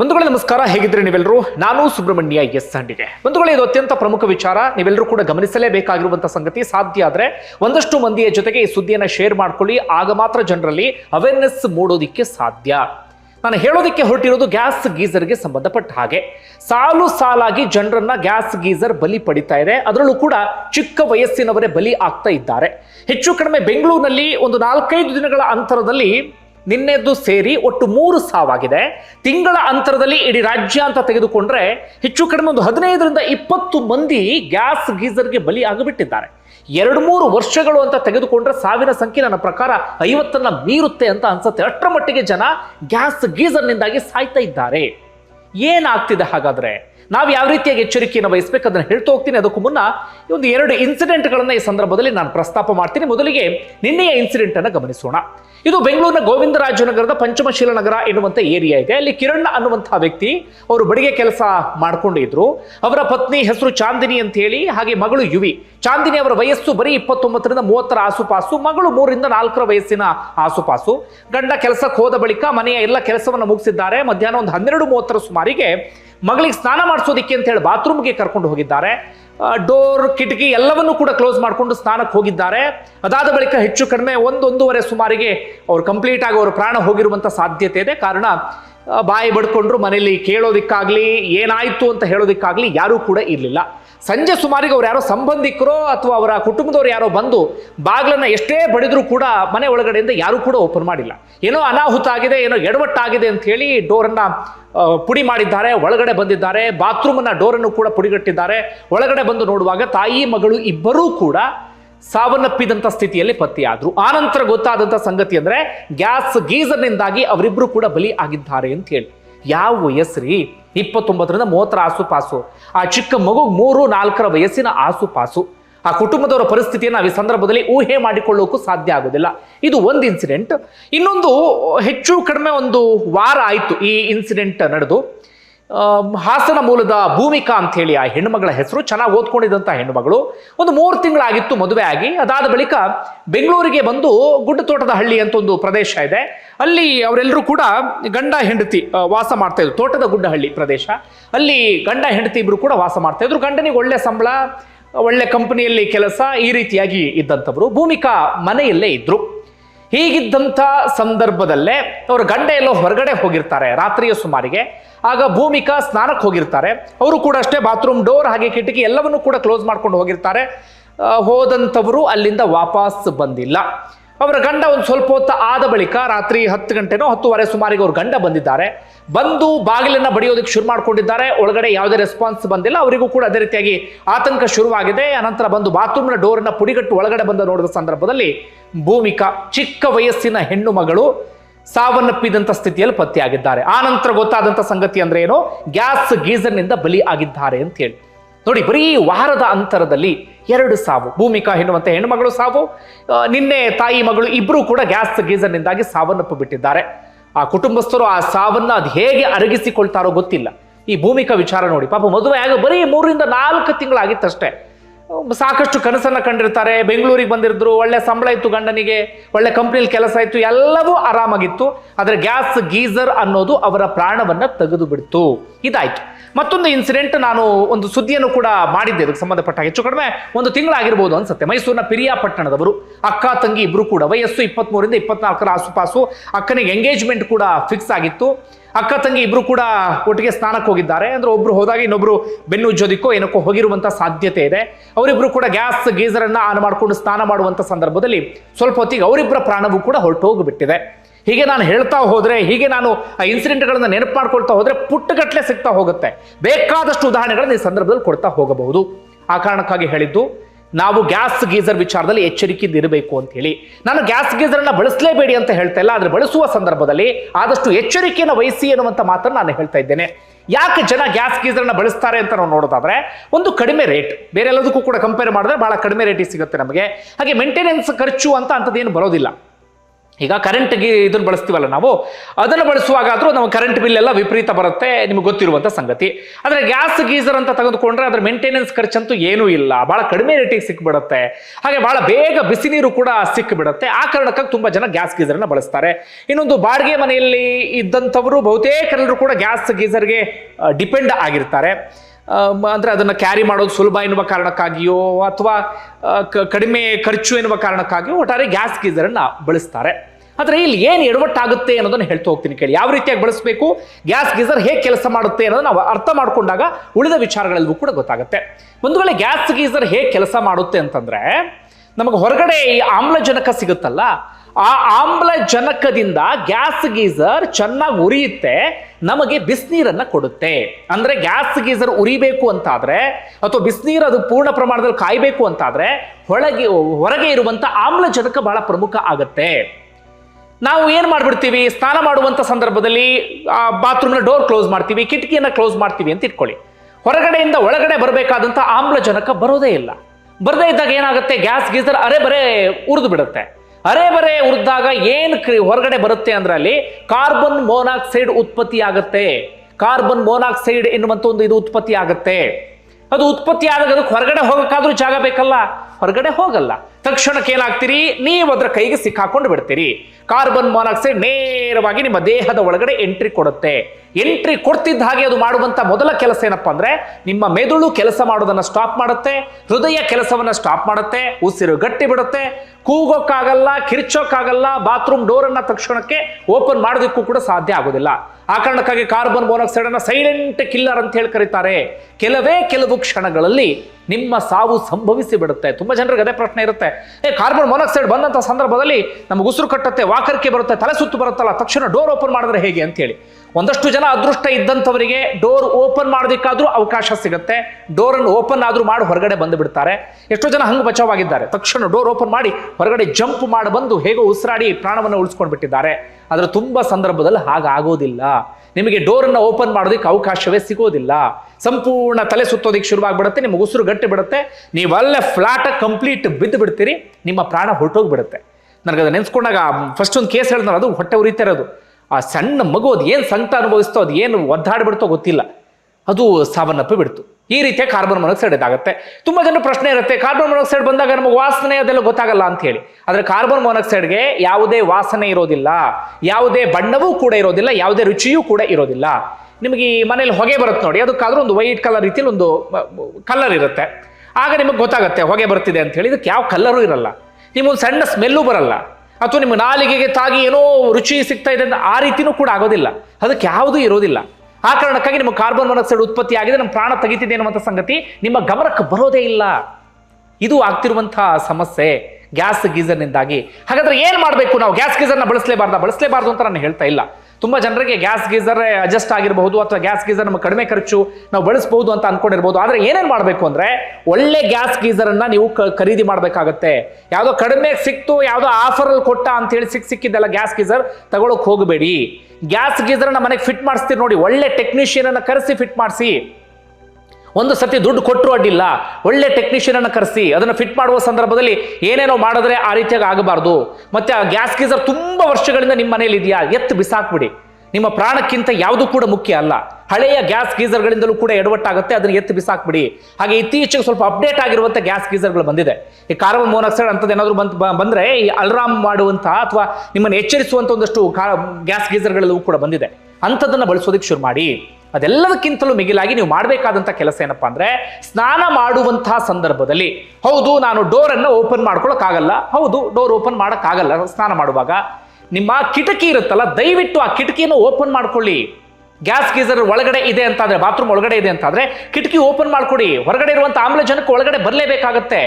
ಬಂಧುಗಳೇ, ನಮಸ್ಕಾರ. ಹೇಗಿದ್ರೆ ನೀವೆಲ್ಲರೂ? ನಾನು ಸುಬ್ರಹ್ಮಣ್ಯ ಎಸ್ ಸಂಡಿಗೆ ಬಂಧುಗಳೇ, ಇದು ಅತ್ಯಂತ ಪ್ರಮುಖ ವಿಚಾರ. ನೀವೆಲ್ಲರೂ ಕೂಡ ಗಮನಿಸಲೇಬೇಕಾಗಿರುವಂತಹ ಸಂಗತಿ ಸಾಧ್ಯ ಆದ್ರೆ ಒಂದಷ್ಟು ಮಂದಿಯ ಜೊತೆಗೆ ಈ ಸುದ್ದಿಯನ್ನು ಶೇರ್ ಮಾಡ್ಕೊಳ್ಳಿ. ಆಗ ಮಾತ್ರ ಜನರಲ್ಲಿ ಅವೇರ್ನೆಸ್ ಮೂಡೋದಿಕ್ಕೆ ಸಾಧ್ಯ. ನಾನು ಹೇಳೋದಕ್ಕೆ ಹೊರಟಿರೋದು ಗ್ಯಾಸ್ ಗೀಸರ್ಗೆ ಸಂಬಂಧಪಟ್ಟ ಹಾಗೆ. ಸಾಲು ಸಾಲಾಗಿ ಜನರನ್ನ ಗ್ಯಾಸ್ ಗೀಸರ್ ಬಲಿ ಪಡಿತಾ ಇದೆ. ಅದರಲ್ಲೂ ಕೂಡ ಚಿಕ್ಕ ವಯಸ್ಸಿನವರೇ ಬಲಿ ಆಗ್ತಾ ಇದ್ದಾರೆ. ಹೆಚ್ಚು ಕಡಿಮೆ ಬೆಂಗಳೂರಿನಲ್ಲಿ ಒಂದು ನಾಲ್ಕೈದು ದಿನಗಳ ಅಂತರದಲ್ಲಿ ನಿನ್ನೆದ್ದು ಸೇರಿ ಒಟ್ಟು ಮೂರು ಸಾವಾಗಿದೆ. ತಿಂಗಳ ಅಂತರದಲ್ಲಿ ಇಡೀ ರಾಜ್ಯ ಅಂತ ತೆಗೆದುಕೊಂಡ್ರೆ ಹೆಚ್ಚು ಕಡಿಮೆ ಒಂದು ಹದಿನೈದರಿಂದ ಇಪ್ಪತ್ತು ಮಂದಿ ಗ್ಯಾಸ್ ಗೀಸರ್ಗೆ ಬಲಿ ಆಗಿಬಿಟ್ಟಿದ್ದಾರೆ. ಎರಡು ಮೂರು ವರ್ಷಗಳು ಅಂತ ತೆಗೆದುಕೊಂಡ್ರೆ ಸಾವಿನ ಸಂಖ್ಯೆ ನನ್ನ ಪ್ರಕಾರ ಐವತ್ತನ್ನ ಮೀರುತ್ತೆ ಅಂತ ಅನ್ಸುತ್ತೆ. ಅಷ್ಟರ ಮಟ್ಟಿಗೆ ಜನ ಗ್ಯಾಸ್ ಗೀಸರ್ನಿಂದಾಗಿ ಸಾಯ್ತಾ ಇದ್ದಾರೆ. ಏನಾಗ್ತಿದೆ ಹಾಗಾದ್ರೆ? ನಾವು ಯಾವ ರೀತಿಯಾಗಿ ಎಚ್ಚರಿಕೆಯನ್ನು ವಹಿಸ್ಬೇಕು ಅದನ್ನು ಹೇಳ್ತಾ ಹೋಗ್ತೀನಿ. ಅದಕ್ಕೂ ಮುನ್ನ ಒಂದು ಎರಡು ಇನ್ಸಿಡೆಂಟ್ಗಳನ್ನು ಈ ಸಂದರ್ಭದಲ್ಲಿ ನಾನು ಪ್ರಸ್ತಾಪ ಮಾಡ್ತೀನಿ. ಮೊದಲಿಗೆ ನಿನ್ನೆಯ ಇನ್ಸಿಡೆಂಟ್ ಅನ್ನು ಗಮನಿಸೋಣ. ಇದು ಬೆಂಗಳೂರಿನ ಗೋವಿಂದರಾಜನಗರದ ಪಂಚಮಶೀಲ ನಗರ ಎನ್ನುವಂಥ ಏರಿಯಾ ಇದೆ. ಅಲ್ಲಿ ಕಿರಣ್ ಅನ್ನುವಂತಹ ವ್ಯಕ್ತಿ ಅವರು ಬಡಿಗೆ ಕೆಲಸ ಮಾಡ್ಕೊಂಡಿದ್ರು. ಅವರ ಪತ್ನಿ ಹೆಸರು ಚಾಂದಿನಿ ಅಂತ ಹೇಳಿ, ಹಾಗೆ ಮಗಳು ಯುವಿ. ಚಾಂದಿನಿ ಅವರ ವಯಸ್ಸು ಬರೀ ಇಪ್ಪತ್ತೊಂಬತ್ತರಿಂದ ಮೂವತ್ತರ ಆಸುಪಾಸು, ಮಗಳು ಮೂರರಿಂದ ನಾಲ್ಕರ ವಯಸ್ಸಿನ ಆಸುಪಾಸು. ಗಂಡ ಕೆಲಸಕ್ಕೆ ಹೋದ ಬಳಿಕ ಮನೆಯ ಎಲ್ಲ ಕೆಲಸವನ್ನು ಮುಗಿಸಿದ್ದಾರೆ. ಮಧ್ಯಾಹ್ನ ಒಂದು ಹನ್ನೆರಡು ಮೂವತ್ತರ ಸುಮಾರಿಗೆ ಮಗಳಿಗೆ ಸ್ನಾನ ಮಾಡಿಸೋದಿಕ್ಕೆ ಅಂತ ಹೇಳಿ ಬಾತ್ರೂಮ್ಗೆ ಕರ್ಕೊಂಡು ಹೋಗಿದ್ದಾರೆ. ಡೋರ್, ಕಿಟಕಿ ಎಲ್ಲವನ್ನೂ ಕೂಡ ಕ್ಲೋಸ್ ಮಾಡಿಕೊಂಡು ಸ್ನಾನಕ್ಕೆ ಹೋಗಿದ್ದಾರೆ. ಅದಾದ ಬಳಿಕ ಹೆಚ್ಚು ಕಡಿಮೆ ಒಂದೊಂದೂವರೆ ಸುಮಾರಿಗೆ ಅವರು ಕಂಪ್ಲೀಟ್ ಆಗಿ ಅವರು ಪ್ರಾಣ ಹೋಗಿರುವಂಥ ಸಾಧ್ಯತೆ ಇದೆ. ಕಾರಣ ಬಾಯಿ ಬಡ್ಕೊಂಡ್ರು ಮನೆಯಲ್ಲಿ ಕೇಳೋದಿಕ್ಕಾಗ್ಲಿ, ಏನಾಯ್ತು ಅಂತ ಹೇಳೋದಿಕ್ಕಾಗ್ಲಿ ಯಾರೂ ಕೂಡ ಇರಲಿಲ್ಲ. ಸಂಜೆ ಸುಮಾರಿಗೆ ಅವ್ರು ಯಾರೋ ಸಂಬಂಧಿಕರು ಅಥವಾ ಅವರ ಕುಟುಂಬದವ್ರು ಯಾರೋ ಬಂದು ಬಾಗಿಲನ್ನು ಎಷ್ಟೇ ಬಡಿದ್ರೂ ಕೂಡ ಮನೆ ಒಳಗಡೆಯಿಂದ ಯಾರೂ ಕೂಡ ಓಪನ್ ಮಾಡಿಲ್ಲ. ಏನೋ ಅನಾಹುತ ಆಗಿದೆ, ಏನೋ ಎಡವಟ್ಟಾಗಿದೆ ಅಂತ ಹೇಳಿ ಡೋರನ್ನು ಪುಡಿ ಮಾಡಿದ್ದಾರೆ, ಒಳಗಡೆ ಬಂದಿದ್ದಾರೆ, ಬಾತ್ರೂಮನ್ನು ಡೋರನ್ನು ಕೂಡ ಪುಡಿಗಟ್ಟಿದ್ದಾರೆ. ಒಳಗಡೆ ಬಂದು ನೋಡುವಾಗ ತಾಯಿ, ಮಗಳು ಇಬ್ಬರೂ ಕೂಡ ಸಾವನ್ನಪ್ಪಿದಂಥ ಸ್ಥಿತಿಯಲ್ಲಿ ಪತ್ತೆಯಾದ್ರು. ಆನಂತರ ಗೊತ್ತಾದಂಥ ಸಂಗತಿ ಅಂದ್ರೆ ಗ್ಯಾಸ್ ಗೀಸರ್ನಿಂದಾಗಿ ಅವರಿಬ್ಬರು ಕೂಡ ಬಲಿ ಆಗಿದ್ದಾರೆ ಅಂತ ಹೇಳಿ. ಯಾವ ವಯಸ್ಸ್ರಿ ಇಪ್ಪತ್ತೊಂಬತ್ತರಿಂದ ಮೂವತ್ತರ ಆಸುಪಾಸು ಆ ಚಿಕ್ಕ ಮಗು ಮೂರು, ನಾಲ್ಕರ ವಯಸ್ಸಿನ ಆಸುಪಾಸು ಆ ಕುಟುಂಬದವರ ಪರಿಸ್ಥಿತಿಯನ್ನು ನಾವು ಈ ಸಂದರ್ಭದಲ್ಲಿ ಊಹೆ ಮಾಡಿಕೊಳ್ಳೋಕ್ಕೂ ಸಾಧ್ಯ ಆಗೋದಿಲ್ಲ. ಇದು ಒಂದು ಇನ್ಸಿಡೆಂಟ್ ಇನ್ನೊಂದು ಹೆಚ್ಚು ಕಡಿಮೆ ಒಂದು ವಾರ ಆಯಿತು ಈ ಇನ್ಸಿಡೆಂಟ್ ನಡೆದು. ಹಾಸನ ಮೂಲದ ಭೂಮಿಕಾ ಅಂತ ಹೇಳಿ ಆ ಹೆಣ್ಣುಮಗಳ ಹೆಸರು ಚೆನ್ನಾಗಿ ಓದ್ಕೊಂಡಿದ್ದಂಥ ಹೆಣ್ಣುಮಗಳು. ಒಂದು ಮೂರು ತಿಂಗಳಾಗಿತ್ತು ಮದುವೆ ಆಗಿ. ಅದಾದ ಬಳಿಕ ಬೆಂಗಳೂರಿಗೆ ಬಂದು ಗುಡ್ಡತೋಟದ ಹಳ್ಳಿ ಅಂತ ಒಂದು ಪ್ರದೇಶ ಇದೆ. ಅಲ್ಲಿ ಅವರೆಲ್ಲರೂ ಕೂಡ ಗಂಡ ಹೆಂಡತಿ ವಾಸ ಮಾಡ್ತಾ ಇದ್ರು. ತೋಟದ ಗುಡ್ಡಹಳ್ಳಿ ಪ್ರದೇಶ. ಅಲ್ಲಿ ಗಂಡ ಹೆಂಡತಿ ಇಬ್ಬರು ಕೂಡ ವಾಸ ಮಾಡ್ತಾ ಇದ್ರು. ಗಂಡನಿಗೆ ಒಳ್ಳೆ ಸಂಬಳ, ಒಳ್ಳೆ ಕಂಪನಿಯಲ್ಲಿ ಕೆಲಸ ಈ ರೀತಿಯಾಗಿ ಇದ್ದಂಥವ್ರು. ಭೂಮಿಕಾ ಮನೆಯಲ್ಲೇ ಇದ್ರು. ಹೀಗಿದ್ದಂಥ ಸಂದರ್ಭದಲ್ಲೇ ಅವರು ಗಂಡ ಎಲ್ಲೋ ಹೊರಗಡೆ ಹೋಗಿರ್ತಾರೆ, ರಾತ್ರಿಯ ಸುಮಾರಿಗೆ. ಆಗ ಭೂಮಿಕಾ ಸ್ನಾನಕ್ಕೆ ಹೋಗಿರ್ತಾರೆ. ಅವರು ಕೂಡ ಅಷ್ಟೇ ಬಾತ್ರೂಮ್ ಡೋರ್ ಹಾಗೆ ಕಿಟಕಿ ಎಲ್ಲವನ್ನು ಕೂಡ ಕ್ಲೋಸ್ ಮಾಡ್ಕೊಂಡು ಹೋಗಿರ್ತಾರೆ. ಹೋದಂಥವರು ಅಲ್ಲಿಂದ ವಾಪಸ್ ಬಂದಿಲ್ಲ. ಅವರ ಗಂಡ ಒಂದು ಸ್ವಲ್ಪ ಹೊತ್ತು ಆದ ಬಳಿಕ ರಾತ್ರಿ ಹತ್ತು ಗಂಟೆನೋ ಹತ್ತುವರೆ ಸುಮಾರಿಗೆ ಅವ್ರ ಗಂಡ ಬಂದಿದ್ದಾರೆ. ಬಂದು ಬಾಗಿಲನ್ನ ಬಡಿಯೋದಕ್ಕೆ ಶುರು ಮಾಡಿಕೊಂಡಿದ್ದಾರೆ. ಒಳಗಡೆ ಯಾವುದೇ ರೆಸ್ಪಾನ್ಸ್ ಬಂದಿಲ್ಲ. ಅವರಿಗೂ ಕೂಡ ಅದೇ ರೀತಿಯಾಗಿ ಆತಂಕ ಶುರುವಾಗಿದೆ. ಅನಂತರ ಬಂದು ಬಾತ್ರೂಮ್ನ ಡೋರ್ನ ಪುಡಿಗಟ್ಟು ಒಳಗಡೆ ಬಂದ ನೋಡಿದ ಸಂದರ್ಭದಲ್ಲಿ ಭೂಮಿಕಾ ಚಿಕ್ಕ ವಯಸ್ಸಿನ ಹೆಣ್ಣು ಮಗಳು ಸಾವನ್ನಪ್ಪಿದಂಥ ಸ್ಥಿತಿಯಲ್ಲಿ ಪತ್ತೆಯಾಗಿದ್ದಾರೆ. ಆ ನಂತರ ಗೊತ್ತಾದಂಥ ಸಂಗತಿ ಅಂದ್ರೆ ಏನು? ಗ್ಯಾಸ್ ಗೀಸರ್ನಿಂದ ಬಲಿ ಆಗಿದ್ದಾರೆ ಅಂತ ಹೇಳಿ. ನೋಡಿ, ಬರೀ ವಾರದ ಅಂತರದಲ್ಲಿ ಎರಡು ಸಾವು. ಭೂಮಿಕಾ ಎನ್ನುವಂಥ ಹೆಣ್ಣುಮಗಳು ಸಾವು ನಿನ್ನೆ ತಾಯಿ ಮಗಳು ಇಬ್ಬರೂ ಕೂಡ ಗ್ಯಾಸ್ ಗೀಸರ್ನಿಂದಾಗಿ ಸಾವನ್ನಪ್ಪು ಬಿಟ್ಟಿದ್ದಾರೆ ಆ ಕುಟುಂಬಸ್ಥರು ಆ ಸಾವನ್ನ ಅದು ಹೇಗೆ ಅರಗಿಸಿಕೊಳ್ತಾರೋ ಗೊತ್ತಿಲ್ಲ. ಈ ಭೂಮಿಕಾ ವಿಚಾರ ನೋಡಿ, ಪಾಪ ಮದುವೆ ಆಗ ಬರೀ ಮೂರರಿಂದ ನಾಲ್ಕು ತಿಂಗಳಾಗಿತ್ತಷ್ಟೇ ಸಾಕಷ್ಟು ಕನಸನ್ನ ಕಂಡಿರ್ತಾರೆ, ಬೆಂಗಳೂರಿಗೆ ಬಂದಿರಿದ್ರು, ಒಳ್ಳೆ ಸಂಬಳ ಇತ್ತು ಗಂಡನಿಗೆ, ಒಳ್ಳೆ ಕಂಪ್ನಿಯಲ್ಲಿ ಕೆಲಸ ಇತ್ತು, ಎಲ್ಲವೂ ಆರಾಮಾಗಿತ್ತು. ಆದರೆ ಗ್ಯಾಸ್ ಗೀಸರ್ ಅನ್ನೋದು ಅವರ ಪ್ರಾಣವನ್ನ ತೆಗೆದು ಬಿಡ್ತು ಇದಾಯ್ತು. ಮತ್ತೊಂದು ಇನ್ಸಿಡೆಂಟ್ ನಾನು ಒಂದು ಸುದ್ದಿಯನ್ನು ಕೂಡ ಮಾಡಿದ್ದೆ. ಅದಕ್ಕೆ ಸಂಬಂಧಪಟ್ಟ. ಹೆಚ್ಚು ಕಡಿಮೆ ಒಂದು ತಿಂಗಳಾಗಿರ್ಬೋದು ಅನ್ಸುತ್ತೆ. ಮೈಸೂರಿನ ಪಿರಿಯಾಪಟ್ಟಣದವರು, ಅಕ್ಕ ತಂಗಿ ಇಬ್ಬರು ಕೂಡ. ವಯಸ್ಸು ಇಪ್ಪತ್ತ್ಮೂರಿಂದ ಇಪ್ಪತ್ನಾಲ್ಕರ ಆಸುಪಾಸು. ಅಕ್ಕನಿಗೆ ಎಂಗೇಜ್ಮೆಂಟ್ ಕೂಡ ಫಿಕ್ಸ್ ಆಗಿತ್ತು. ಅಕ್ಕ ತಂಗಿ ಇಬ್ರು ಕೂಡ ಒಟ್ಟಿಗೆ ಸ್ನಾನಕ್ಕೆ ಹೋಗಿದ್ದಾರೆ. ಅಂದ್ರೆ ಒಬ್ಬರು ಹೋದಾಗ ಇನ್ನೊಬ್ಬರು ಬೆನ್ನು ಉಜ್ಜೋದಿಕ್ಕೋ ಏನಕ್ಕೋ ಹೋಗಿರುವಂಥ ಸಾಧ್ಯತೆ ಇದೆ. ಅವರಿಬ್ರು ಕೂಡ ಗ್ಯಾಸ್ ಗೀಸರ್ ಅನ್ನ ಆನ್ ಮಾಡಿಕೊಂಡು ಸ್ನಾನ ಮಾಡುವಂತ ಸಂದರ್ಭದಲ್ಲಿ ಸ್ವಲ್ಪ ಹೊತ್ತಿಗೆ ಅವರಿಬ್ಬರ ಪ್ರಾಣವೂ ಕೂಡ ಹೊರಟು ಹೋಗಿಬಿಟ್ಟಿದೆ ಹೀಗೆ ನಾನು ಹೇಳ್ತಾ ಹೋದರೆ, ಹೀಗೆ ನಾನು ಆ ಇನ್ಸಿಡೆಂಟ್ಗಳನ್ನು ನೆನಪು ಮಾಡ್ಕೊಳ್ತಾ ಹೋದರೆ ಪುಟ್ಟಗಟ್ಟಲೆ ಸಿಗ್ತಾ ಹೋಗುತ್ತೆ. ಬೇಕಾದಷ್ಟು ಉದಾಹರಣೆಗಳನ್ನ ಈ ಸಂದರ್ಭದಲ್ಲಿ ಕೊಡ್ತಾ ಹೋಗಬಹುದು. ಆ ಕಾರಣಕ್ಕಾಗಿ ಹೇಳಿದ್ದು, ನಾವು ಗ್ಯಾಸ್ ಗೀಸರ್ ವಿಚಾರದಲ್ಲಿ ಎಚ್ಚರಿಕೆಯಿಂದ ಇರಬೇಕು ಅಂತ ಹೇಳಿ. ನಾನು ಗ್ಯಾಸ್ ಗೀಸರ್ನ ಬಳಸಲೇಬೇಡಿ ಅಂತ ಹೇಳ್ತಾ ಇಲ್ಲ, ಆದರೆ ಬಳಸುವ ಸಂದರ್ಭದಲ್ಲಿ ಆದಷ್ಟು ಎಚ್ಚರಿಕೆಯನ್ನು ವಹಿಸಿ ಎನ್ನುವಂಥ ಮಾತನ್ನು ನಾನು ಹೇಳ್ತಾ ಇದ್ದೇನೆ. ಯಾಕೆ ಜನ ಗ್ಯಾಸ್ ಗೀಸರ್ನ ಬಳಸ್ತಾರೆ ಅಂತ ನಾವು ನೋಡೋದಾದ್ರೆ, ಒಂದು ಕಡಿಮೆ ರೇಟ್. ಬೇರೆ ಎಲ್ಲದಕ್ಕೂ ಕೂಡ ಕಂಪೇರ್ ಮಾಡಿದ್ರೆ ಬಹಳ ಕಡಿಮೆ ರೇಟಿಗೆ ಸಿಗುತ್ತೆ ನಮಗೆ. ಹಾಗೆ ಮೇಂಟೆನೆನ್ಸ್ ಖರ್ಚು ಅಂತ ಅಂಥದ್ದೇನು ಬರೋದಿಲ್ಲ. ಈಗ ಕರೆಂಟ್ಗೆ ಇದನ್ನು ಬಳಸ್ತೀವಲ್ಲ ನಾವು, ಅದನ್ನು ಬಳಸುವಾಗಾದರೂ ನಮ್ಮ ಕರೆಂಟ್ ಬಿಲ್ ಎಲ್ಲ ವಿಪರೀತ ಬರುತ್ತೆ, ನಿಮ್ಗೆ ಗೊತ್ತಿರುವಂಥ ಸಂಗತಿ. ಆದರೆ ಗ್ಯಾಸ್ ಗೀಸರ್ ಅಂತ ತೆಗೆದುಕೊಂಡ್ರೆ ಅದರ ಮೇಂಟೆನೆನ್ಸ್ ಖರ್ಚಂತೂ ಏನೂ ಇಲ್ಲ. ಭಾಳ ಕಡಿಮೆ ರೇಟಿಗೆ ಸಿಕ್ಬಿಡುತ್ತೆ. ಹಾಗೆ ಭಾಳ ಬೇಗ ಬಿಸಿ ನೀರು ಕೂಡ ಸಿಕ್ಕಿಬಿಡುತ್ತೆ ಆ ಕಾರಣಕ್ಕಾಗಿ ತುಂಬ ಜನ ಗ್ಯಾಸ್ ಗೀಸರ್ನ ಬಳಸ್ತಾರೆ. ಇನ್ನೊಂದು ಬಾಡಿಗೆ ಮನೆಯಲ್ಲಿ ಇದ್ದಂಥವರು ಬಹುತೇಕರೆಲ್ಲರೂ ಕೂಡ ಗ್ಯಾಸ್ ಗೀಸರ್ಗೆ ಡಿಪೆಂಡ್ ಆಗಿರ್ತಾರೆ. ಅಂದರೆ ಅದನ್ನು ಕ್ಯಾರಿ ಮಾಡೋದು ಸುಲಭ ಎನ್ನುವ ಕಾರಣಕ್ಕಾಗಿಯೋ ಅಥವಾ ಕಡಿಮೆ ಖರ್ಚು ಎನ್ನುವ ಕಾರಣಕ್ಕಾಗಿಯೋ ಒಟ್ಟಾರೆ ಗ್ಯಾಸ್ ಗೀಸರನ್ನು ಬಳಸ್ತಾರೆ. ಆದರೆ ಇಲ್ಲಿ ಏನು ಎಡವಟ್ಟಾಗುತ್ತೆ ಅನ್ನೋದನ್ನು ಹೇಳ್ತಾ ಹೋಗ್ತೀನಿ ಕೇಳಿ. ಯಾವ ರೀತಿಯಾಗಿ ಬಳಸಬೇಕು, ಗ್ಯಾಸ್ ಗೀಸರ್ ಹೇಗೆ ಕೆಲಸ ಮಾಡುತ್ತೆ ಅನ್ನೋದನ್ನ ನಾವು ಅರ್ಥ ಮಾಡಿಕೊಂಡಾಗ ಉಳಿದ ವಿಚಾರಗಳೆಲ್ಲವೂ ಕೂಡ ಗೊತ್ತಾಗುತ್ತೆ. ಒಂದು ವೇಳೆ ಗ್ಯಾಸ್ ಗೀಸರ್ ಹೇಗೆ ಕೆಲಸ ಮಾಡುತ್ತೆ ಅಂತಂದರೆ, ನಮಗೆ ಹೊರಗಡೆ ಈ ಆಮ್ಲಜನಕ ಸಿಗುತ್ತಲ್ಲ, ಆ ಆಮ್ಲಜನಕದಿಂದ ಗ್ಯಾಸ್ ಗೀಸರ್ ಚೆನ್ನಾಗಿ ಉರಿಯುತ್ತೆ, ನಮಗೆ ಬಿಸಿನೀರನ್ನು ಕೊಡುತ್ತೆ. ಅಂದರೆ ಗ್ಯಾಸ್ ಗೀಸರ್ ಉರಿಬೇಕು ಅಂತಾದರೆ, ಅಥವಾ ಬಿಸಿನೀರು ಅದು ಪೂರ್ಣ ಪ್ರಮಾಣದಲ್ಲಿ ಕಾಯಬೇಕು ಅಂತಾದರೆ, ಹೊಳಗೆ, ಹೊರಗೆ ಇರುವಂಥ ಆಮ್ಲಜನಕ ಬಹಳ ಪ್ರಮುಖ ಆಗತ್ತೆ. ನಾವು ಏನು ಮಾಡ್ಬಿಡ್ತೀವಿ? ಸ್ನಾನ ಮಾಡುವಂಥ ಸಂದರ್ಭದಲ್ಲಿ, ಆ ಬಾತ್ರೂಮ್ನ ಡೋರ್ ಕ್ಲೋಸ್ ಮಾಡ್ತೀವಿ, ಕಿಟಕಿಯನ್ನು ಕ್ಲೋಸ್ ಮಾಡ್ತೀವಿ ಅಂತ ಇಟ್ಕೊಳ್ಳಿ. ಹೊರಗಡೆಯಿಂದ ಒಳಗಡೆ ಬರಬೇಕಾದಂಥ ಆಮ್ಲಜನಕ ಬರೋದೇ ಇಲ್ಲ. ಬರದೇ ಇದ್ದಾಗ ಏನಾಗುತ್ತೆ? ಗ್ಯಾಸ್ ಗೀಸರ್ ಅರೆ ಬರೇ ಉರಿದು ಬಿಡುತ್ತೆ. ಅರೆ ಬರೇ ಉರಿದಾಗ ಏನು ಹೊರಗಡೆ ಬರುತ್ತೆ ಅಂದ್ರೆ ಅಲ್ಲಿ ಕಾರ್ಬನ್ ಮೋನಾಕ್ಸೈಡ್ ಉತ್ಪತ್ತಿ ಆಗುತ್ತೆ. ಕಾರ್ಬನ್ ಮೋನಾಕ್ಸೈಡ್ ಎನ್ನುವಂಥ ಒಂದು ಇದು ಉತ್ಪತ್ತಿ ಆಗುತ್ತೆ. ಅದು ಉತ್ಪತ್ತಿ ಆದಾಗ ಅದಕ್ಕೆ ಹೊರಗಡೆ ಹೋಗಕ್ಕಾದ್ರೂ ಜಾಗ ಬೇಕಲ್ಲ. ಹೊರಗಡೆ ಹೋಗಲ್ಲ. ತಕ್ಷಣಕ್ಕೆ ಏನಾಗ್ತೀರಿ? ನೀವು ಅದರ ಕೈಗೆ ಸಿಕ್ಕಾಕೊಂಡು ಬಿಡ್ತೀರಿ. ಕಾರ್ಬನ್ ಮಾನಾಕ್ಸೈಡ್ ನೇರವಾಗಿ ನಿಮ್ಮ ದೇಹದ ಒಳಗಡೆ ಎಂಟ್ರಿ ಕೊಡುತ್ತೆ. ಎಂಟ್ರಿ ಕೊಡ್ತಿದ್ದ ಹಾಗೆ ಅದು ಮಾಡುವಂತ ಮೊದಲ ಕೆಲಸ ಏನಪ್ಪ ಅಂದ್ರೆ, ನಿಮ್ಮ ಮೆದುಳು ಕೆಲಸ ಮಾಡೋದನ್ನ ಸ್ಟಾಪ್ ಮಾಡುತ್ತೆ, ಹೃದಯ ಕೆಲಸವನ್ನ ಸ್ಟಾಪ್ ಮಾಡುತ್ತೆ, ಉಸಿರು ಗಟ್ಟಿ ಬಿಡುತ್ತೆ. ಕೂಗೋಕ್ಕಾಗಲ್ಲ, ಕಿರ್ಚೋಕ್ಕಾಗಲ್ಲ ಬಾತ್ರೂಮ್ ಡೋರನ್ನ ತಕ್ಷಣಕ್ಕೆ ಓಪನ್ ಮಾಡೋದಕ್ಕೂ ಕೂಡ ಸಾಧ್ಯ ಆಗೋದಿಲ್ಲ. ಆ ಕಾರಣಕ್ಕಾಗಿ ಕಾರ್ಬನ್ ಮೊನಾಕ್ಸೈಡ್ ಅನ್ನ ಸೈಲೆಂಟ್ ಕಿಲ್ಲರ್ ಅಂತ ಹೇಳಿ ಕರೀತಾರೆ. ಕೆಲವೇ ಕೆಲವು ಕ್ಷಣಗಳಲ್ಲಿ ನಿಮ್ಮ ಸಾವು ಸಂಭವಿಸಿ ಬಿಡುತ್ತೆ. ತುಂಬಾ ಜನರಿಗೆ ಅದೇ ಪ್ರಶ್ನೆ ಇರುತ್ತೆ. ಏ, ಕಾರ್ಬನ್ ಮೊನಾಕ್ಸೈಡ್ ಬಂದಂತ ಸಂದರ್ಭದಲ್ಲಿ ನಮ್ಗೆ ಉಸಿರು ಕಟ್ಟುತ್ತೆ, ವಾಕರಿಕೆ ಬರುತ್ತೆ, ತಲೆ ಸುತ್ತು ಬರುತ್ತಲ್ಲ, ತಕ್ಷಣ ಡೋರ್ ಓಪನ್ ಮಾಡಿದ್ರೆ ಹೇಗೆ ಅಂತೇಳಿ ಒಂದಷ್ಟು ಜನ ಅದೃಷ್ಟ ಇದ್ದಂಥವರಿಗೆ ಡೋರ್ ಓಪನ್ ಮಾಡೋದಕ್ಕಾದ್ರೂ ಅವಕಾಶ ಸಿಗುತ್ತೆ. ಡೋರನ್ನು ಓಪನ್ ಆದರೂ ಮಾಡಿ ಹೊರಗಡೆ ಬಂದು ಬಿಡ್ತಾರೆ. ಎಷ್ಟೋ ಜನ ಹಂಗೆ ಬಚಾವಾಗಿದ್ದಾರೆ ತಕ್ಷಣ ಡೋರ್ ಓಪನ್ ಮಾಡಿ ಹೊರಗಡೆ ಜಂಪ್ ಮಾಡಿ ಬಂದು ಹೇಗೋ ಉಸಿರಾಡಿ ಪ್ರಾಣವನ್ನು ಉಳಿಸ್ಕೊಂಡು ಬಿಟ್ಟಿದ್ದಾರೆ ಆದರೆ ತುಂಬ ಸಂದರ್ಭದಲ್ಲಿ ಹಾಗಾಗೋದಿಲ್ಲ ನಿಮಗೆ ಡೋರನ್ನು ಓಪನ್ ಮಾಡೋದಕ್ಕೆ ಅವಕಾಶವೇ ಸಿಗೋದಿಲ್ಲ. ಸಂಪೂರ್ಣ ತಲೆ ಸುತ್ತೋದಕ್ಕೆ ಶುರುವಾಗ್ಬಿಡುತ್ತೆ ನಿಮ್ಮ ಉಸಿರು ಗಟ್ಟಿ ಬಿಡುತ್ತೆ, ನೀವು ಅಲ್ಲೇ ಫ್ಲಾಟ್ ಕಂಪ್ಲೀಟ್ ಬಿದ್ದು ಬಿಡ್ತೀರಿ, ನಿಮ್ಮ ಪ್ರಾಣ ಹೊರಟೋಗ್ಬಿಡುತ್ತೆ. ನನಗೆ ಅದು ನೆನೆಸ್ಕೊಂಡಾಗ ಫಸ್ಟ್ ಒಂದು ಕೇಸ್ ಹೇಳಿದ್ರೆ ಅದು ಹೊಟ್ಟೆ ಉರಿತಾ ಇರೋದು. ಆ ಸಣ್ಣ ಮಗು ಅದು ಏನು ಸಂತ ಅನುಭವಿಸ್ತೋ, ಅದು ಏನು ಒದ್ದಾಡಿಬಿಡ್ತೋ ಗೊತ್ತಿಲ್ಲ. ಅದು ಸಾವನ್ನಪ್ಪಿ ಬಿಡ್ತು. ಈ ರೀತಿಯ ಕಾರ್ಬನ್ ಮೊನಾಕ್ಸೈಡ್ ಇದಾಗುತ್ತೆ. ತುಂಬಾ ಜನ ಪ್ರಶ್ನೆ ಇರುತ್ತೆ, ಕಾರ್ಬನ್ ಮೊನಾಕ್ಸೈಡ್ ಬಂದಾಗ ನಮಗೆ ವಾಸನೆ ಅದೆಲ್ಲ ಗೊತ್ತಾಗಲ್ಲ ಅಂತ ಹೇಳಿ. ಆದರೆ ಕಾರ್ಬನ್ ಮೊನಾಕ್ಸೈಡ್ಗೆ ಯಾವುದೇ ವಾಸನೆ ಇರೋದಿಲ್ಲ, ಯಾವುದೇ ಬಣ್ಣವೂ ಕೂಡ ಇರೋದಿಲ್ಲ, ಯಾವುದೇ ರುಚಿಯೂ ಕೂಡ ಇರೋದಿಲ್ಲ. ನಿಮಗೆ ಈ ಮನೇಲಿ ಹೊಗೆ ಬರುತ್ತೆ ನೋಡಿ, ಅದಕ್ಕಾದ್ರೂ ಒಂದು ವೈಟ್ ಕಲರ್ ರೀತಿಯಲ್ಲಿ ಒಂದು ಕಲರ್ ಇರುತ್ತೆ. ಆಗ ನಿಮಗೆ ಗೊತ್ತಾಗುತ್ತೆ, ಹೊಗೆ ಬರ್ತಿದೆ ಅಂತ ಹೇಳಿ. ಇದಕ್ಕೆ ಯಾವ ಕಲರು ಇರಲ್ಲ. ನಿಮಗೊಂದು ಸಣ್ಣ ಸ್ಮೆಲ್ಲು ಬರಲ್ಲ. ಅಥವಾ ನಿಮ್ಮ ನಾಲಿಗೆಗೆ ತಾಗಿ ಏನೋ ರುಚಿ ಸಿಗ್ತಾ ಇದೆ ಅಂತ ಆ ರೀತಿನೂ ಕೂಡ ಆಗೋದಿಲ್ಲ. ಅದಕ್ಕೆ ಯಾವುದೂ ಇರೋದಿಲ್ಲ. ಆ ಕಾರಣಕ್ಕಾಗಿ ನಿಮ್ಮ ಕಾರ್ಬನ್ ಮೊನಾಕ್ಸೈಡ್ ಉತ್ಪತ್ತಿ ಆಗಿದೆ ನಮ್ಮ ಪ್ರಾಣ ತೆಗಿತಿದೆ ಅನ್ನುವಂಥ ಸಂಗತಿ ನಿಮ್ಮ ಗಮನಕ್ಕೆ ಬರೋದೇ ಇಲ್ಲ. ಇದು ಆಗ್ತಿರುವಂತಹ ಸಮಸ್ಯೆ. ಗ್ಯಾಸ್ ಗೀಸರ್ನಿಂದಾಗಿ. ಹಾಗಾದ್ರೆ ಏನು ಮಾಡಬೇಕು ನಾವು? ಗ್ಯಾಸ್ ಗೀಸರ್ನ ಬಳಸಲೇಬಾರ್ದ? ಬಳಸಲೇಬಾರ್ದು ಅಂತ ನಾನು ಹೇಳ್ತಾ ಇಲ್ಲ. ತುಂಬ ಜನರಿಗೆ ಗ್ಯಾಸ್ ಗೀಸರ್ ಅಡ್ಜಸ್ಟ್ ಆಗಿರಬಹುದು ಅಥವಾ ಗ್ಯಾಸ್ ಗೀಸರ್ ನಮಗೆ ಕಡಿಮೆ ಖರ್ಚು ನಾವು ಬಳಸಬಹುದು ಅಂತ ಅನ್ಕೊಂಡಿರ್ಬೋದು ಆದ್ರೆ ಏನೇನು ಮಾಡಬೇಕು ಅಂದ್ರೆ ಒಳ್ಳೆ ಗ್ಯಾಸ್ ಗೀಸರ್ ಅನ್ನ ನೀವು ಖರೀದಿ ಮಾಡಬೇಕಾಗತ್ತೆ. ಯಾವುದೋ ಕಡಿಮೆ ಸಿಕ್ತು, ಯಾವುದೋ ಆಫರ್ ಅಲ್ಲಿ ಕೊಟ್ಟ ಅಂತ ಹೇಳಿ ಸಿಕ್ ಸಿಕ್ಕಿದ್ದೆಲ್ಲ ಗ್ಯಾಸ್ ಗೀಸರ್ ತಗೊಳಕ್ ಹೋಗಬೇಡಿ. ಗ್ಯಾಸ್ ಗೀಸರ್ನ ಮನೆಗೆ ಫಿಟ್ ಮಾಡಿಸ್ತೀರಿ ನೋಡಿ, ಒಳ್ಳೆ ಟೆಕ್ನಿಷಿಯನ್ ಅನ್ನ ಕರೆಸಿ ಫಿಟ್ ಮಾಡಿಸಿ. ಒಂದು ಸತಿ ದುಡ್ಡು ಕೊಟ್ಟರು ಅಡ್ಡಿಲ್ಲ. ಒಳ್ಳೆ ಟೆಕ್ನಿಷಿಯನ್ ಅನ್ನು ಕರೆಸಿ, ಅದನ್ನು ಫಿಟ್ ಮಾಡುವ ಸಂದರ್ಭದಲ್ಲಿ ಏನೇನೋ ಮಾಡಿದ್ರೆ ಆ ರೀತಿಯಾಗಿ ಆಗಬಾರ್ದು. ಮತ್ತೆ ಆ ಗ್ಯಾಸ್ ಗೀಸರ್ ತುಂಬಾ ವರ್ಷಗಳಿಂದ ನಿಮ್ಮ ಮನೇಲಿ ಇದೆಯಾ? ಎತ್ತು ಬಿಸಾಕ್ಬಿಡಿ. ನಿಮ್ಮ ಪ್ರಾಣಕ್ಕಿಂತ ಯಾವುದು ಕೂಡ ಮುಖ್ಯ ಅಲ್ಲ. ಹಳೆಯ ಗ್ಯಾಸ್ ಗೀಸರ್ಗಳಿಂದಲೂ ಕೂಡ ಎಡವಟ್ಟಾಗುತ್ತೆ, ಅದನ್ನು ಎತ್ತು ಬಿಸಾಕ್ಬಿಡಿ. ಹಾಗೆ ಇತ್ತೀಚೆಗೆ ಸ್ವಲ್ಪ ಅಪ್ಡೇಟ್ ಆಗಿರುವಂಥ ಗ್ಯಾಸ್ ಗೀಸರ್ಗಳು ಬಂದಿದೆ. ಈ ಕಾರ್ಬನ್ ಮೊನಾಕ್ಸೈಡ್ ಅಂತದ್ದು ಏನಾದರೂ ಬಂದ್, ಬ- ಬಂದ್ರೆ ಈ ಅಲ್ರಾಮ್ ಮಾಡುವಂಥ ಅಥವಾ ನಿಮ್ಮನ್ನು ಎಚ್ಚರಿಸುವಂಥ ಒಂದಷ್ಟು ಗ್ಯಾಸ್ ಗೀಸರ್ಗಳೆಲ್ಲವೂ ಕೂಡ ಬಂದಿದೆ. ಅಂಥದ್ದನ್ನು ಬಳಸೋದಕ್ಕೆ ಶುರು ಮಾಡಿ. ಅದೆಲ್ಲದಕ್ಕಿಂತಲೂ ಮಿಗಿಲಾಗಿ ನೀವು ಮಾಡಬೇಕಾದಂಥ ಕೆಲಸ ಏನಪ್ಪಾ ಅಂದರೆ ಸ್ನಾನ ಮಾಡುವಂತಹ ಸಂದರ್ಭದಲ್ಲಿ, ಹೌದು, ನಾನು ಡೋರನ್ನು ಓಪನ್ ಮಾಡ್ಕೊಳಕ್ಕಾಗಲ್ಲ, ಹೌದು ಡೋರ್ ಓಪನ್ ಮಾಡೋಕ್ಕಾಗಲ್ಲ ಸ್ನಾನ ಮಾಡುವಾಗ. ನಿಮ್ಮ ಕಿಟಕಿ ಇರುತ್ತಲ್ಲ, ದಯವಿಟ್ಟು ಆ ಕಿಟಕಿಯನ್ನು ಓಪನ್ ಮಾಡ್ಕೊಳ್ಳಿ. ಗ್ಯಾಸ್ ಗೀಸರ್ ಒಳಗಡೆ ಇದೆ ಅಂತಾದ್ರೆ ಬಾತ್ರೂಮ್ ಒಳಗಡೆ ಇದೆ ಅಂತಾದ್ರೆ, ಕಿಟಕಿ ಓಪನ್ ಮಾಡ್ಕೊಡಿ. ಹೊರಗಡೆ ಇರುವಂಥ ಆಮ್ಲಜನಕ ಒಳಗಡೆ ಬರಲೇಬೇಕಾಗತ್ತೆ.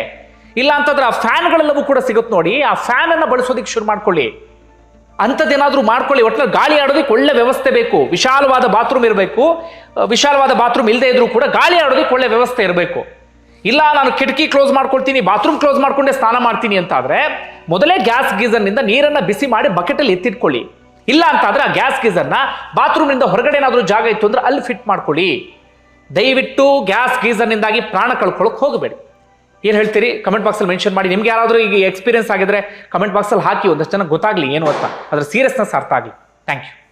ಇಲ್ಲ ಅಂತಂದ್ರೆ ಆ ಫ್ಯಾನ್ಗಳೆಲ್ಲವೂ ಕೂಡ ಸಿಗುತ್ತೆ ನೋಡಿ, ಆ ಫ್ಯಾನ್ ಅನ್ನು ಬಳಸೋದಕ್ಕೆ ಶುರು ಮಾಡ್ಕೊಳ್ಳಿ. ಅಂಥದ್ದೇನಾದ್ರೂ ಮಾಡ್ಕೊಳ್ಳಿ ಒಟ್ಟಿನ ಗಾಳಿ ಆಡೋದಕ್ಕೆ ಒಳ್ಳೆ ವ್ಯವಸ್ಥೆ ಬೇಕು. ವಿಶಾಲವಾದ ಬಾತ್ರೂಮ್ ಇರಬೇಕು. ವಿಶಾಲವಾದ ಬಾತ್ರೂಮ್ ಇಲ್ಲದೇ ಇದ್ರೂ ಕೂಡ ಗಾಳಿ ಆಡೋದಕ್ಕೆ ಒಳ್ಳೆ ವ್ಯವಸ್ಥೆ ಇರಬೇಕು. ಇಲ್ಲ, ನಾನು ಕಿಟಕಿ ಕ್ಲೋಸ್ ಮಾಡ್ಕೊಳ್ತೀನಿ, ಬಾತ್ರೂಮ್ ಕ್ಲೋಸ್ ಮಾಡ್ಕೊಂಡೆ ಸ್ನಾನ ಮಾಡ್ತೀನಿ ಅಂತಾದರೆ, ಮೊದಲೇ ಗ್ಯಾಸ್ ಗೀಸರ್ನಿಂದ ನೀರನ್ನು ಬಿಸಿ ಮಾಡಿ ಬಕೆಟಲ್ಲಿ ಎತ್ತಿಟ್ಕೊಳ್ಳಿ. ಇಲ್ಲ ಅಂತಾದರೆ ಆ ಗ್ಯಾಸ್ ಗೀಸರ್ನ ಬಾತ್ರೂಮ್ನಿಂದ ಹೊರಗಡೆ ಏನಾದರೂ ಜಾಗ ಇತ್ತು ಅಂದರೆ ಅಲ್ಲಿ ಫಿಟ್ ಮಾಡ್ಕೊಳ್ಳಿ. ದಯವಿಟ್ಟು ಗ್ಯಾಸ್ ಗೀಸರ್ನಿಂದಾಗಿ ಪ್ರಾಣ ಕಳ್ಕೊಳ್ಳೋಕೆ ಹೋಗಬೇಡಿ. ಏನು ಹೇಳ್ತೀರಿ? ಕಮೆಂಟ್ ಬಾಕ್ಸಲ್ಲಿ ಮೆನ್ಷನ್ ಮಾಡಿ. ನಿಮ್ಗೆ ಯಾರಾದರೂ ಈಗ ಎಕ್ಸ್ಪೀರಿಯನ್ಸ್ ಆಗಿದ್ರೆ ಕಮೆಂಟ್ ಬಾಕ್ಸಲ್ಲಿ ಹಾಕಿ ಒಂದಷ್ಟು ಜನ ಗೊತ್ತಾಗಲಿ ಏನು ಅಂತ. ಅದರ ಸೀರಿಯಸ್ನೆಸ್ ಅರ್ಥ ಆಗಲಿ. Thank you